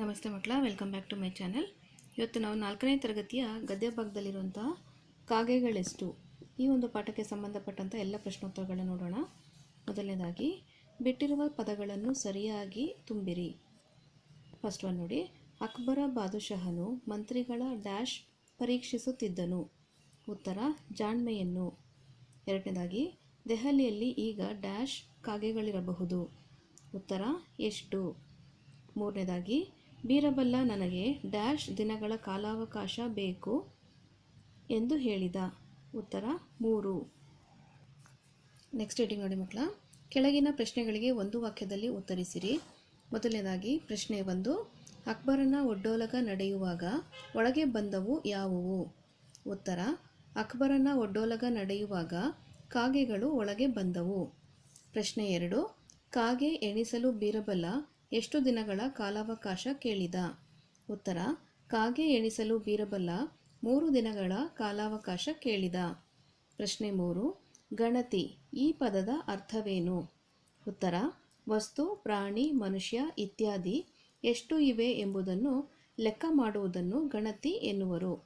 ನಮಸ್ತೆ ಮಕ್ಕಳ welcome back to my channel ಇವತ್ತು ನಾವು ನಾಲ್ಕನೇ ತರಗತಿಯ ಗದ್ಯ ಭಾಗದಲ್ಲಿರುವಂಥ ಕಾಗೆಗಳೆಷ್ಟು? ಈ ಒಂದು ಪಾಠಕ್ಕೆ ಸಂಬಂಧಪಟ್ಟಂಥ ಎಲ್ಲ ಪ್ರಶ್ನೋತ್ತರಗಳನ್ನು ನೋಡೋಣ. ಮೊದಲನೇದಾಗಿ, ಬಿಟ್ಟಿರುವ ಪದಗಳನ್ನು ಸರಿಯಾಗಿ ತುಂಬಿರಿ. ಫಸ್ಟ್ ಒನ್ ನೋಡಿ, ಅಕ್ಬರ ಬಾದುಷಹನು ಮಂತ್ರಿಗಳ ಡ್ಯಾಶ್ ಪರೀಕ್ಷಿಸುತ್ತಿದ್ದನು. ಉತ್ತರ, ಜಾಣ್ಮೆಯನ್ನು. ಎರಡನೇದಾಗಿ, ದೆಹಲಿಯಲ್ಲಿ ಈಗ ಡ್ಯಾಶ್ ಕಾಗೆಗಳಿರಬಹುದು. ಉತ್ತರ, ಎಷ್ಟು? ಮೂರನೇದಾಗಿ ಬೀರಬಲ್ಲ ನನಗೆ ಡ್ಯಾಶ್ ದಿನಗಳ ಕಾಲಾವಕಾಶ ಬೇಕು ಎಂದು ಹೇಳಿದ. ಉತ್ತರ, ಮೂರು. ನೆಕ್ಸ್ಟ್ ರೀಡಿಂಗ್ ನೋಡಿ ಮಕ್ಕಳ. ಕೆಳಗಿನ ಪ್ರಶ್ನೆಗಳಿಗೆ ಒಂದು ವಾಕ್ಯದಲ್ಲಿ ಉತ್ತರಿಸಿರಿ. ಮೊದಲನೇದಾಗಿ, ಪ್ರಶ್ನೆ ಒಂದು. ಅಕ್ಬರನ ಒಡ್ಡೋಲಗ ನಡೆಯುವಾಗ ಒಳಗೆ ಬಂದವು ಯಾವುವು? ಉತ್ತರ, ಅಕ್ಬರನ ಒಡ್ಡೋಲಗ ನಡೆಯುವಾಗ ಕಾಗೆಗಳು ಒಳಗೆ ಬಂದವು. ಪ್ರಶ್ನೆ ಎರಡು. ಕಾಗೆ ಎಣಿಸಲು ಬೀರಬಲ್ಲ ಎಷ್ಟು ದಿನಗಳ ಕಾಲಾವಕಾಶ ಕೇಳಿದ. ಉತ್ತರ, ಕಾಗೆ ಎಣಿಸಲು ಬೀರಬಲ್ಲ ಮೂರು ದಿನಗಳ ಕಾಲಾವಕಾಶ ಕೇಳಿದ. ಪ್ರಶ್ನೆ ಮೂರು, ಗಣತಿ ಈ ಪದದ ಅರ್ಥವೇನು? ಉತ್ತರ, ವಸ್ತು, ಪ್ರಾಣಿ, ಮನುಷ್ಯ ಇತ್ಯಾದಿ ಎಷ್ಟು ಇವೆ ಎಂಬುದನ್ನು ಲೆಕ್ಕ ಮಾಡುವುದನ್ನು ಗಣತಿ ಎನ್ನುವರು.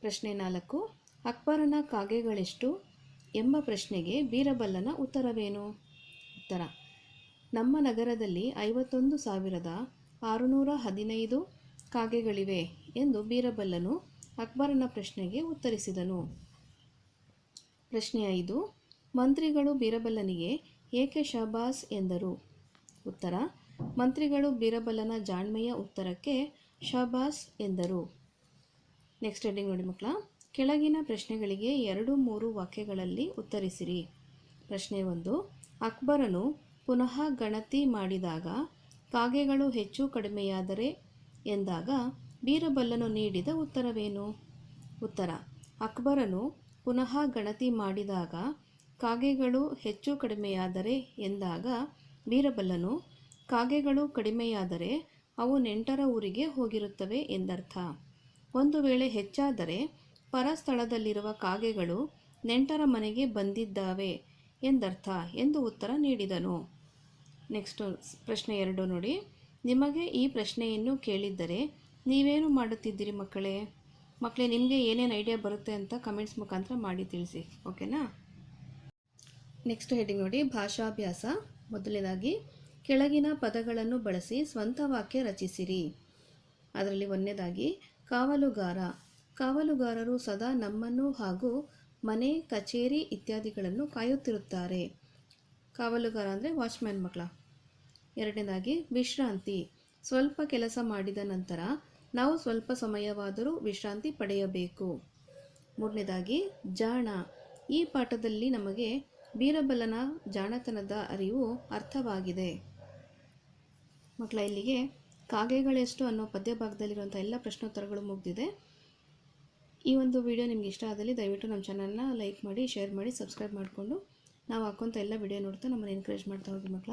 ಪ್ರಶ್ನೆ ನಾಲ್ಕು, ಅಕ್ಬರನ ಕಾಗೆಗಳೆಷ್ಟು? ಎಂಬ ಪ್ರಶ್ನೆಗೆ ಬೀರಬಲ್ಲನ ಉತ್ತರವೇನು? ಉತ್ತರ ನಮ್ಮ ನಗರದಲ್ಲಿ ಐವತ್ತೊಂದು ಸಾವಿರದ ಆರುನೂರ ಹದಿನೈದು ಕಾಗೆಗಳಿವೆ ಎಂದು ಬೀರಬಲ್ಲನು ಅಕ್ಬರನ ಪ್ರಶ್ನೆಗೆ ಉತ್ತರಿಸಿದನು. ಪ್ರಶ್ನೆ ಐದು, ಮಂತ್ರಿಗಳು ಬೀರಬಲ್ಲನಿಗೆ ಏಕೆ ಶಹಬಾಸ್ ಎಂದರು? ಉತ್ತರ, ಮಂತ್ರಿಗಳು ಬೀರಬಲ್ಲನ ಜಾಣ್ಮೆಯ ಉತ್ತರಕ್ಕೆ ಶಹಬಾಸ್ ಎಂದರು. ನೆಕ್ಸ್ಟ್ ಹೆಡ್ಡಿಂಗ್ ನೋಡಿ ಮಕ್ಕಳ, ಕೆಳಗಿನ ಪ್ರಶ್ನೆಗಳಿಗೆ ಎರಡು ಮೂರು ವಾಕ್ಯಗಳಲ್ಲಿ ಉತ್ತರಿಸಿರಿ. ಪ್ರಶ್ನೆ ಒಂದು, ಅಕ್ಬರನು ಪುನಃ ಗಣತಿ ಮಾಡಿದಾಗ ಕಾಗೆಗಳು ಹೆಚ್ಚು ಕಡಿಮೆಯಾದರೆ ಎಂದಾಗ ಬೀರಬಲ್ಲನು ನೀಡಿದ ಉತ್ತರವೇನು? ಉತ್ತರ, ಅಕ್ಬರನು ಪುನಃ ಗಣತಿ ಮಾಡಿದಾಗ ಕಾಗೆಗಳು ಹೆಚ್ಚು ಕಡಿಮೆಯಾದರೆ ಎಂದಾಗ ಬೀರಬಲ್ಲನು ಕಾಗೆಗಳು ಕಡಿಮೆಯಾದರೆ ಅವು ನೆಂಟರ ಊರಿಗೆ ಹೋಗಿರುತ್ತವೆ ಎಂದರ್ಥ. ಒಂದು ವೇಳೆ ಹೆಚ್ಚಾದರೆ ಪರಸ್ಥಳದಲ್ಲಿರುವ ಕಾಗೆಗಳು ನೆಂಟರ ಮನೆಗೆ ಬಂದಿದ್ದಾವೆ ಎಂದರ್ಥ ಎಂದು ಉತ್ತರ ನೀಡಿದನು. ನೆಕ್ಸ್ಟು ಪ್ರಶ್ನೆ ಎರಡು ನೋಡಿ. ನಿಮಗೆ ಈ ಪ್ರಶ್ನೆಯನ್ನು ಕೇಳಿದ್ದರೆ ನೀವೇನು ಮಾಡುತ್ತಿದ್ದೀರಿ ಮಕ್ಕಳೇ? ಮಕ್ಕಳೇ, ನಿಮಗೆ ಏನೇನು ಐಡಿಯಾ ಬರುತ್ತೆ ಅಂತ ಕಮೆಂಟ್ಸ್ ಮುಖಾಂತರ ಮಾಡಿ ತಿಳಿಸಿ, ಓಕೆನಾ? ನೆಕ್ಸ್ಟ್ ಹೇಳಿ ನೋಡಿ. ಭಾಷಾಭ್ಯಾಸ. ಮೊದಲನೇದಾಗಿ, ಕೆಳಗಿನ ಪದಗಳನ್ನು ಬಳಸಿ ಸ್ವಂತ ವಾಕ್ಯ ರಚಿಸಿರಿ. ಅದರಲ್ಲಿ ಒಂದನೇದಾಗಿ, ಕಾವಲುಗಾರ. ಕಾವಲುಗಾರರು ಸದಾ ನಮ್ಮನ್ನು ಹಾಗೂ ಮನೆ, ಕಚೇರಿ ಇತ್ಯಾದಿಗಳನ್ನು ಕಾಯುತ್ತಿರುತ್ತಾರೆ. ಕಾವಲುಗಾರ ಅಂದರೆ ವಾಚ್ಮ್ಯಾನ್ ಮಕ್ಕಳ. ಎರಡನೇದಾಗಿ ವಿಶ್ರಾಂತಿ. ಸ್ವಲ್ಪ ಕೆಲಸ ಮಾಡಿದ ನಂತರ ನಾವು ಸ್ವಲ್ಪ ಸಮಯವಾದರೂ ವಿಶ್ರಾಂತಿ ಪಡೆಯಬೇಕು. ಮೂರನೇದಾಗಿ ಜಾಣ. ಈ ಪಾಠದಲ್ಲಿ ನಮಗೆ ಬೀರಬಲ್ಲನ ಜಾಣತನದ ಅರಿವು ಅರ್ಥವಾಗಿದೆ. ಮಕ್ಕಳ, ಇಲ್ಲಿಗೆ ಕಾಗೆಗಳೆಷ್ಟು ಅನ್ನೋ ಪದ್ಯ ಭಾಗದಲ್ಲಿರುವಂಥ ಎಲ್ಲ ಪ್ರಶ್ನೋತ್ತರಗಳು ಮುಗಿದಿದೆ. ಈ ಒಂದು ವಿಡಿಯೋ ನಿಮ್ಗೆ ಇಷ್ಟ ಆದಲ್ಲಿ ದಯವಿಟ್ಟು ನಮ್ಮ ಚಾನಲ್ನ ಲೈಕ್ ಮಾಡಿ, ಶೇರ್ ಮಾಡಿ, ಸಬ್ಸ್ಕ್ರೈಬ್ ಮಾಡಿಕೊಂಡು ನಾವು ಹಾಕೋಂಥ ಎಲ್ಲ ವಿಡಿಯೋ ನೋಡ್ತಾ ನಮ್ಮನ್ನು ಎನ್ಕರೇಜ್ ಮಾಡ್ತಾ ಹೋಗಿ ಮಕ್ಕಳ.